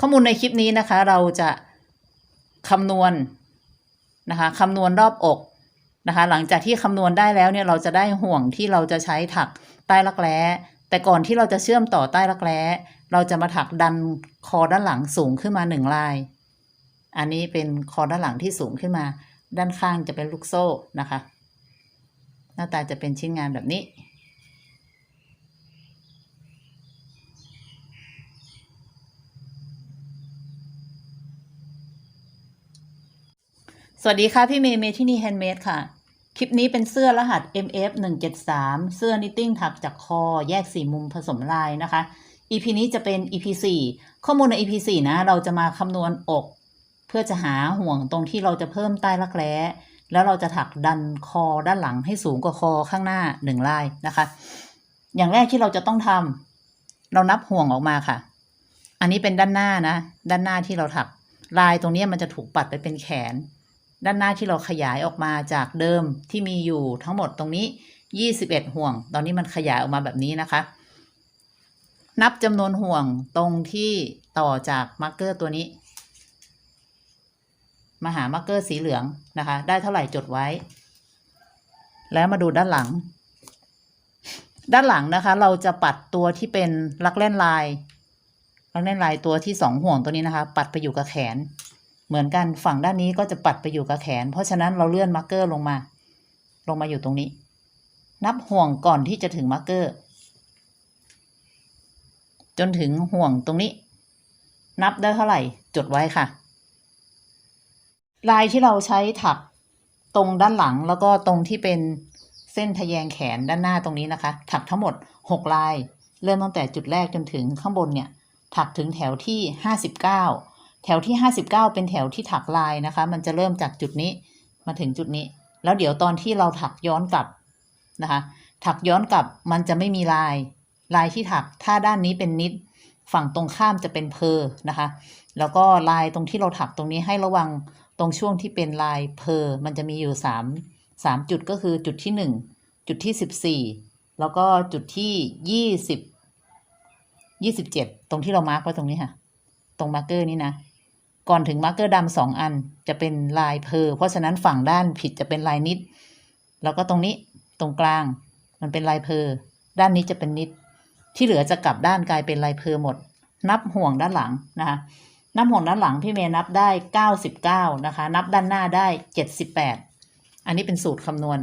ข้อมูลในคลิปนี้นะคะ เราจะคำนวณนะคะคำนวณรอบอกนะคะ หลังจากที่คำนวณได้แล้วเนี่ยเราจะได้ห่วงที่เราจะใช้ถักใต้รักแร้แต่ก่อนที่เราจะเชื่อมต่อใต้รักแร้เราจะมาถักดันคอด้านหลังสูงขึ้นมาหนึ่งลาย อันนี้เป็นคอด้านหลังที่สูงขึ้นมา ด้านข้างจะเป็นลูกโซ่นะคะ หน้าตาจะเป็นชิ้นงานแบบนี้ สวัสดีค่ะ พี่เมย์เมที่นี่แฮนด์เมดค่ะ คลิปนี้เป็นเสื้อรหัส MF 1 7 3เสื้อนิตติ้งถักจากคอ แยกสี่มุมผสมลายนะคะ EP นี้จะเป็น EP 4ข้อมูลใน EP 4นะ เราจะมาคำนวณอก เพื่อจะหาห่วงตรงที่เราจะเพิ่มใต้รักแร้ แล้วเราจะถักดันคอด้านหลังให้สูงกว่าคอข้างหน้าหนึ่งลายนะคะ อย่างแรกที่เราจะต้องทำเรานับห่วงออกมาค่ะ อันนี้เป็นด้านหน้านะ ด้านหน้าที่เราถัก ลายตรงนี้มันจะถูกปัดไปเป็นแขน ด้านหน้าที่เราขยายออกมาจากเดิมที่มีอยู่ทั้งหมดตรงนี้ 21 ห่วง ตอนนี้มันขยายออกมาแบบนี้นะคะ นับจำนวนห่วงตรงที่ต่อจากมาร์กเกอร์ตัวนี้ มาหามาร์กเกอร์สีเหลืองนะคะ ได้เท่าไหร่จดไว้ แล้วมาดูด้านหลัง ด้านหลังนะคะ เราจะปัดตัวที่เป็นลักเล่นลายลักเล่นลายตัวที่สองห่วงตัวนี้นะคะ ปัดไปอยู่กับแขน เหมือนกันฝั่งด้านนี้ก็จะปัดไปอยู่กับแขน เพราะฉะนั้นเราเลื่อนมาร์กเกอร์ลงมา ลงมาอยู่ตรงนี้ นับห่วงก่อนที่จะถึงมาร์กเกอร์ จนถึงห่วงตรงนี้ นับได้เท่าไหร่จดไว้ค่ะ ลายที่เราใช้ถักตรงด้านหลังแล้วก็ตรงที่เป็นเส้นทะแยงแขนด้านหน้าตรงนี้นะคะ ถักทั้งหมด 6 ลาย เริ่มตั้งแต่จุดแรกจนถึงข้างบนเนี่ย ถักถึงแถวที่ 59 แถวที่ 59 เป็นแถวที่ถักลายนะคะ มันจะเริ่มจากจุดนี้มาถึงจุดนี้ แล้วเดี๋ยวตอนที่เราถักย้อนกลับนะคะ ถักย้อนกลับมันจะไม่มีลาย ลายที่ถัก ถ้าด้านนี้เป็นนิด ฝั่งตรงข้ามจะเป็นเพอนะคะ แล้วก็ลายตรงที่เราถักตรงนี้ให้ระวังตรงช่วงที่เป็นลายเพอมันจะมีอยู่สามสามจุดก็คือจุดที่หนึ่งจุดที่สิบสี่แล้วก็จุดที่ยี่สิบยี่สิบเจ็ดตรงที่เรามาร์กไว้ตรงนี้ค่ะ ตรงมาร์กเกอร์นี้นะ ก่อนถึงมาร์กเกอร์ดำสองอันจะเป็นลายเพอเพราะฉะนั้นฝั่งด้านผิดจะเป็นลายนิด แล้วก็ตรงนี้ตรงกลางมันเป็นลายเพอด้านนี้จะเป็นนิด ที่เหลือจะกลับด้านกลายเป็นลายเพอหมด นับห่วงด้านหลังนะคะนับห่วงด้านหลังพี่เมย์นับได้เก้าสิบเก้านะคะ นับด้านหน้าได้เจ็ดสิบแปดอันนี้เป็นสูตรคำนวณ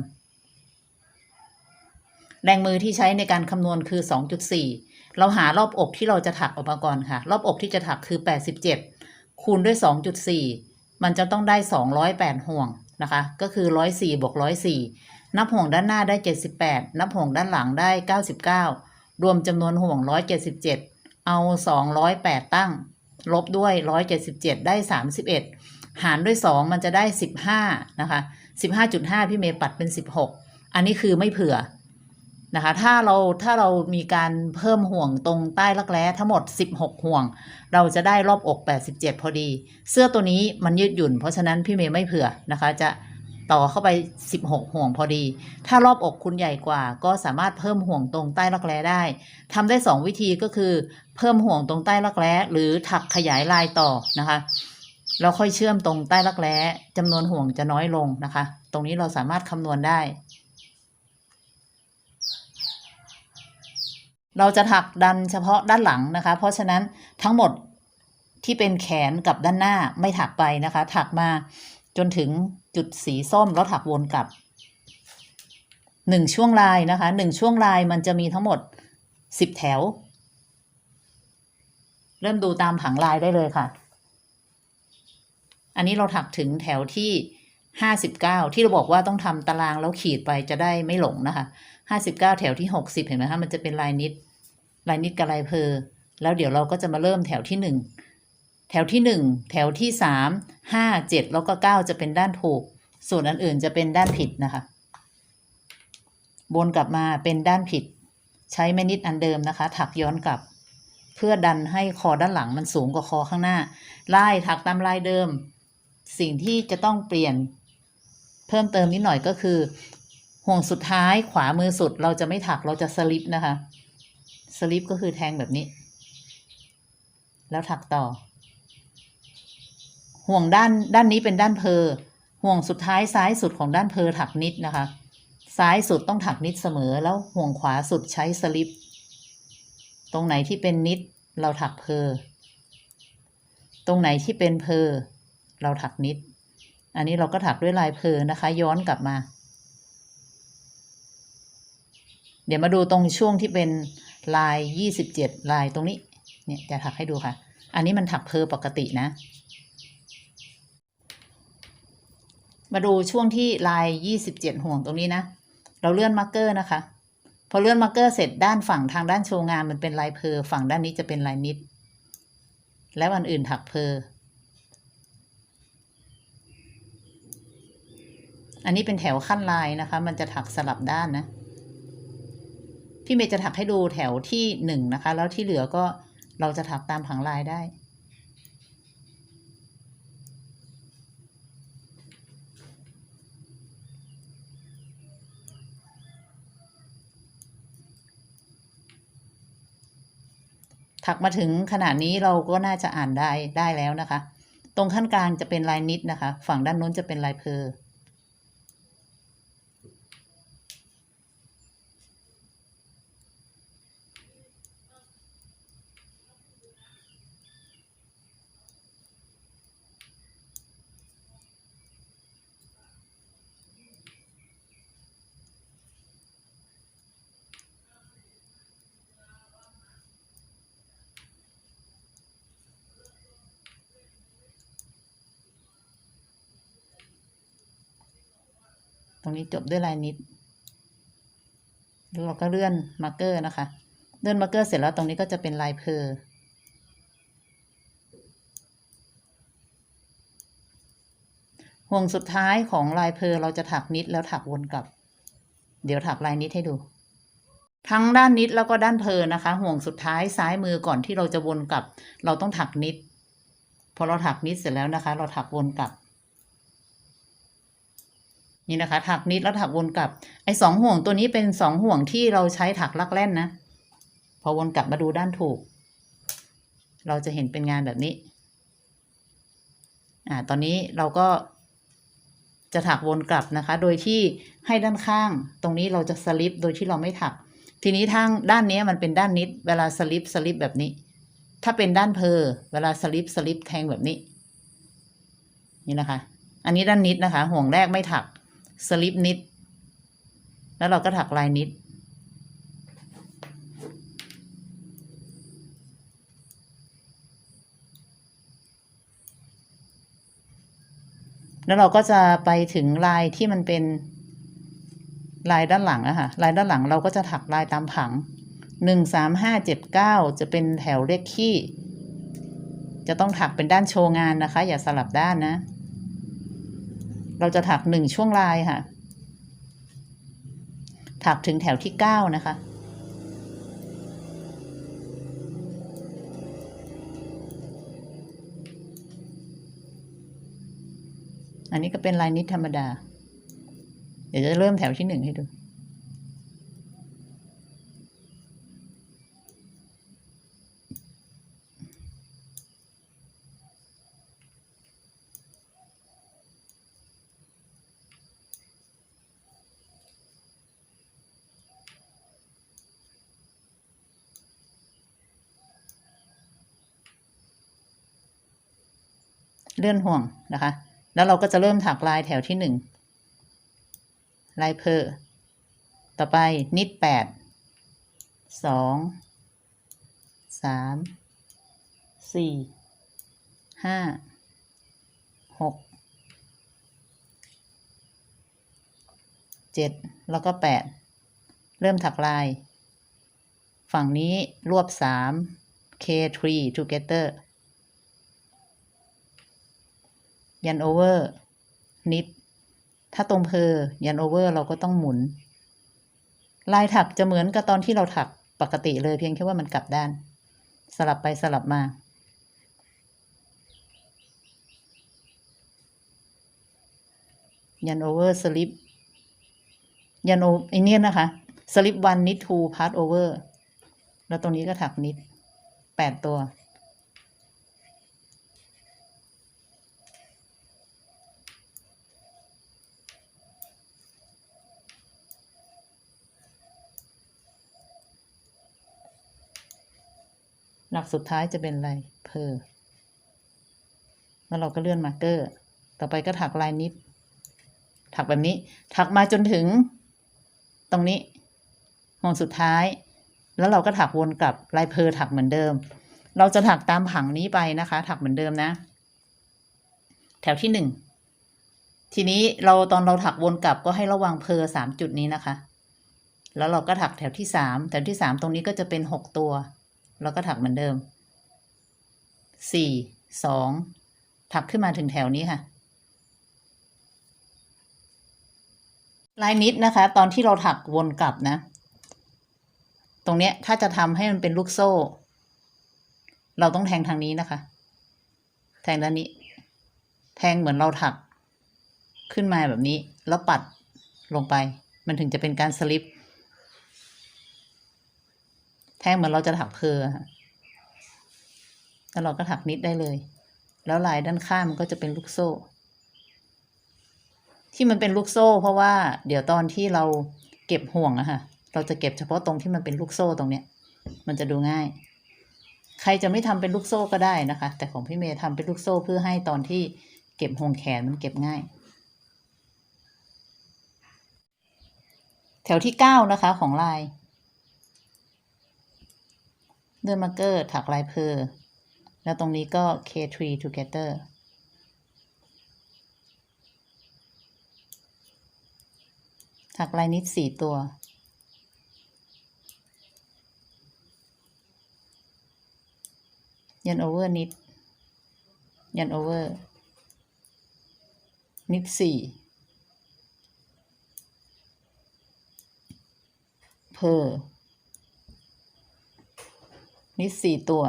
แรงมือที่ใช้ในการคำนวณคือสองจุดสี่เราหารอบอกที่เราจะถักออกมาก่อนค่ะ รอบอกที่จะถักคือแปดสิบเจ็ด คูณด้วยสองจุดสี่มันจะต้องได้สองร้อยแปดห่วงนะคะ ก็คือร้อยสี่บวกร้อยสี่นับห่วงด้านหน้าได้เจ็ดสิบแปดนับห่วงด้านหลังได้เก้าสิบเก้ารวมจำนวนห่วงร้อยเจ็ดสิบเจ็ดเอาสองร้อยแปดตั้ง ลบด้วยร้อยเจ็ดสิบเจ็ดได้สามสิบเอ็ดหารด้วยสองมันจะได้สิบห้านะคะสิบห้าจุดห้าพี่เมย์ปัดเป็นสิบหกอันนี้คือไม่เผื่อ นะคะ ถ้าเราถ้าเรามีการเพิ่มห่วงตรงใต้รักแร้ทั้งหมด 16 ห่วง เราจะได้รอบอก 87 พอดี เสื้อตัวนี้มันยืดหยุ่น เพราะฉะนั้นพี่เมย์ไม่เผื่อนะคะ จะต่อเข้าไป 16 ห่วงพอดี ถ้ารอบอกคุณใหญ่กว่า ก็สามารถเพิ่มห่วงตรงใต้รักแร้ได้ทำได้ 2 วิธีก็คือ เพิ่มห่วงตรงใต้รักแร้หรือถักขยายลายต่อนะคะเราค่อยเชื่อมตรงใต้รักแร้จำนวนห่วงจะน้อยลงนะคะ ตรงนี้เราสามารถคำนวณได้ เราจะถักดันเฉพาะด้านหลังนะคะ เพราะฉะนั้นทั้งหมดที่เป็นแขนกับด้านหน้าไม่ถักไปนะคะ ถักมาจนถึงจุดสีส้มแล้วถักวนกลับหนึ่งช่วงลายนะคะหนึ่งช่วงลายมันจะมีทั้งหมดสิบแถว เริ่มดูตามผังลายได้เลยค่ะ อันนี้เราถักถึงแถวที่ห้าสิบเก้าที่เราบอกว่าต้องทำตารางแล้วขีดไปจะได้ไม่หลงนะคะห้าสิบเก้าแถวที่หกสิบเห็นไหมคะมันจะเป็นลายนิด ลายนิดกับลายเพอแล้วเดี๋ยวเราก็จะมาเริ่มแถวที่หนึ่งแถวที่หนึ่งแถวที่สามห้าเจ็ดแล้วก็เก้าจะเป็นด้านถูก ส่วนอันอื่นจะเป็นด้านผิดนะคะบนกลับมาเป็นด้านผิด ใช้แม่นิดอันเดิมนะคะ ถักย้อนกลับ เพื่อดันให้คอด้านหลังมันสูงกว่าคอข้างหน้าลายถักตามลายเดิม สิ่งที่จะต้องเปลี่ยน เพิ่มเติมนิดหน่อยก็คือ ห่วงสุดท้ายขวามือสุดเราจะไม่ถักเราจะสลิปนะคะ สลิปก็คือแทงแบบนี้ แล้วถักต่อ ห่วงด้านด้านนี้เป็นด้านเพอห่วงสุดท้ายซ้ายสุดของด้านเพอถักนิดนะคะ ซ้ายสุดต้องถักนิดเสมอ แล้วห่วงขวาสุดใช้สลิป ตรงไหนที่เป็นนิดเราถักเพอ ตรงไหนที่เป็นเพอ เราถักนิด อันนี้เราก็ถักด้วยลายเพอนะคะ ย้อนกลับมา เดี๋ยวมาดูตรงช่วงที่เป็น ลายยี่สิบเจ็ดลายตรงนี้เนี่ยจะถักให้ดูค่ะ อันนี้มันถักเพอปกตินะ มาดูช่วงที่ลายยี่สิบเจ็ดห่วงตรงนี้นะ เราเลื่อนมาร์กเกอร์นะคะ พอเลื่อนมาร์กเกอร์เสร็จด้านฝั่งทางด้านโชว์งานมันเป็นลายเพอฝั่งด้านนี้จะเป็นลายนิด แล้วอันอื่นถักเพออันนี้เป็นแถวขั้นลายนะคะ มันจะถักสลับด้านนะ พี่เมย์จะถักให้ดูแถวที่หนึ่งนะคะ แล้วที่เหลือก็เราจะถักตามผังลายได้ ถักมาถึงขนาดนี้เราก็น่าจะอ่านได้ได้แล้วนะคะ ตรงขั้นกลางจะเป็นลายนิดนะคะ ฝั่งด้านนู้นจะเป็นลายเพอ ตรงนี้จบด้วยลายนิดแล้วเราก็เลื่อนมาร์เกอร์นะคะ เลื่อนมาร์เกอร์เสร็จแล้วตรงนี้ก็จะเป็นลายเพอห่วงสุดท้ายของลายเพอเราจะถักนิดแล้วถักวนกลับ เดี๋ยวถักลายนิดให้ดู ทั้งด้านนิดแล้วก็ด้านเพอนะคะ ห่วงสุดท้ายซ้ายมือก่อนที่เราจะวนกลับ เราต้องถักนิด พอเราถักนิดเสร็จแล้วนะคะ เราถักวนกลับ นี่นะคะ ถักนิดแล้วถักวนกลับ ไอ้สองห่วงตัวนี้เป็นสองห่วงที่เราใช้ถักลักแล่นนะ พอวนกลับมาดูด้านถูก เราจะเห็นเป็นงานแบบนี้ อ่า ตอนนี้เราก็จะถักวนกลับนะคะ โดยที่ให้ด้านข้าง ตรงนี้เราจะสลิปโดยที่เราไม่ถัก ทีนี้ทางด้านนี้มันเป็นด้านนิด เวลาสลิปสลิปแบบนี้ ถ้าเป็นด้านเพอเวลาสลิปสลิปแทงแบบนี้ นี่นะคะ อันนี้ด้านนิดนะคะ ห่วงแรกไม่ถัก สลิปนิด แล้วเราก็ถักลายนิด แล้วเราก็จะไปถึงลายที่มันเป็นลายด้านหลังอะค่ะ ลายด้านหลังเราก็จะถักลายตามผังหนึ่งสามห้าเจ็ดเก้าจะเป็นแถวเลขขี้ จะต้องถักเป็นด้านโชว์งานนะคะ อย่าสลับด้านนะ เราจะถักหนึ่งช่วงลายค่ะ ถักถึงแถวที่เก้านะคะ อันนี้ก็เป็นลายนิดธรรมดา เดี๋ยวจะเริ่มแถวที่หนึ่งให้ดู เลื่อนห่วงนะคะ แล้วเราก็จะเริ่มถักลายแถวที่หนึ่งลายเพอต่อไปนิดแปดสองสามสี่ห้าหกเจ็ดแล้วก็แปดเริ่มถักลาย ฝั่งนี้รวบสาม K3 together ยันโอเวอร์ นิด ถ้าตรงเพอยันโอเวอร์เราก็ต้องหมุน ลายถักจะเหมือนกับตอนที่เราถักปกติเลยเพียงแค่ว่ามันกลับด้าน สลับไปสลับมา ยันโอเวอร์สลิปยันโอไอเนี้ยนะคะสลิปวันนิดทูพาร์ตโอเวอร์แล้วตรงนี้ก็ถักนิดแปดตัว หลักสุดท้ายจะเป็นอะไรเพอแล้วเราก็เลื่อนมาร์กเกอร์ ต่อไปก็ถักลายนิด ถักแบบนี้ ถักมาจนถึง ตรงนี้ห่วงสุดท้าย แล้วเราก็ถักวนกลับลายเพอถักเหมือนเดิม เราจะถักตามผังนี้ไปนะคะ ถักเหมือนเดิมนะ แถวที่หนึ่งทีนี้เราตอนเราถักวนกลับก็ให้ระวังเพอสามจุดนี้นะคะ แล้วเราก็ถักแถวที่สามแถวที่สามตรงนี้ก็จะเป็นหกตัว แล้วก็ถักเหมือนเดิมสี่สองถักขึ้นมาถึงแถวนี้ค่ะ ลายนิดนะคะ ตอนที่เราถักวนกลับนะ ตรงเนี้ยถ้าจะทำให้มันเป็นลูกโซ่ เราต้องแทงทางนี้นะคะ แทงด้านนี้ แทงเหมือนเราถักขึ้นมาแบบนี้ แล้วปัดลงไป มันถึงจะเป็นการสลิป งเหมือนเราจะถักเพอค่ะแล้วเราก็ถักนิดได้เลย แล้วลายด้านข้างมันก็จะเป็นลูกโซ่ ที่มันเป็นลูกโซ่ เพราะว่าเดี๋ยวตอนที่เราเก็บห่วงอะค่ะ เราจะเก็บเฉพาะตรงที่มันเป็นลูกโซ่ตรงเนี้ย มันจะดูง่าย ใครจะไม่ทำเป็นลูกโซ่ก็ได้นะคะ แต่ของพี่เมย์ทำเป็นลูกโซ่เพื่อให้ตอนที่เก็บห่วงแขนมันเก็บง่าย แถวที่เก้านะคะของลาย เลื่อนมาร์เกอร์ถักลายเพอร์แล้วตรงนี้ก็ K3 together ถักลายนิดสี่ตัว ยันโอเวอร์นิด ยันโอเวอร์ นิดสี่เพอร์ นิดสี่ตัว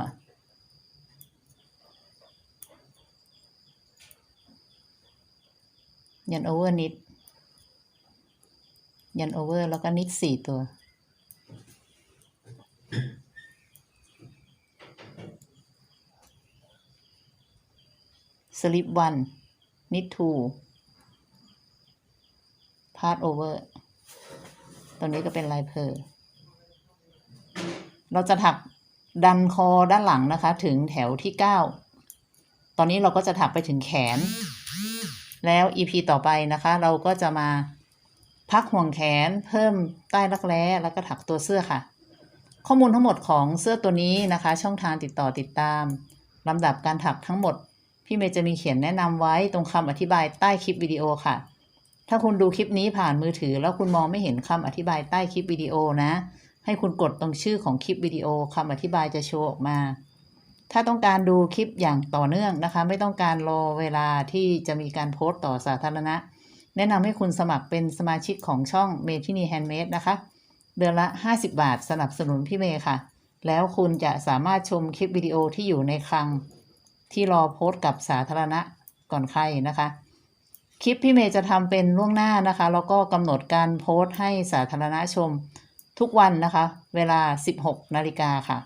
ยันโอเวอร์นิด ยันโอเวอร์แล้วก็นิดสี่ตัวสลิปวันนิดทูพาร์ o โอเวอร์ตรงนี้ก็เป็นลายเพอเราจะถัก ดันคอด้านหลังนะคะ ถึงแถวที่เก้าตอนนี้เราก็จะถักไปถึงแขน แล้ว EP ต่อไปนะคะ เราก็จะมาพักห่วงแขนเพิ่มใต้รักแร้แล้วก็ถักตัวเสื้อค่ะ ข้อมูลทั้งหมดของเสื้อตัวนี้นะคะ ช่องทางติดต่อติดตามลำดับการถักทั้งหมด พี่เมย์จะมีเขียนแนะนำไว้ตรงคำอธิบายใต้คลิปวิดีโอค่ะ ถ้าคุณดูคลิปนี้ผ่านมือถือ แล้วคุณมองไม่เห็นคำอธิบายใต้คลิปวิดีโอนะ ให้คุณกดตรงชื่อของคลิปวิดีโอคำอธิบายจะโชว์ออกมา ถ้าต้องการดูคลิปอย่างต่อเนื่องนะคะ ไม่ต้องการรอเวลาที่จะมีการโพสต์ต่อสาธารณะ แนะนำให้คุณสมัครเป็นสมาชิกของช่องเมทินีแฮนด์เมดนะคะ เดือนละ 50 บาทสนับสนุนพี่เมย์ค่ะ แล้วคุณจะสามารถชมคลิปวิดีโอที่อยู่ในคลัง ที่รอโพสต์กับสาธารณะก่อนใครนะคะคลิปพี่เมย์จะทำเป็นล่วงหน้านะคะ แล้วก็กำหนดการโพสต์ให้สาธารณะชม ทุกวันนะคะ เวลา 16 นาฬิกาค่ะ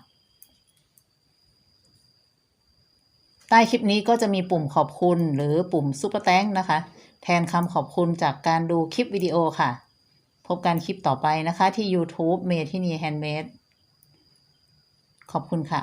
ใต้คลิปนี้ก็จะมีปุ่มขอบคุณหรือปุ่มซุปเปอร์แตงนะคะ แทนคำขอบคุณจากการดูคลิปวิดีโอค่ะ พบกันคลิปต่อไปนะคะที่ YouTube เมทินีแฮนด์เมดขอบคุณค่ะ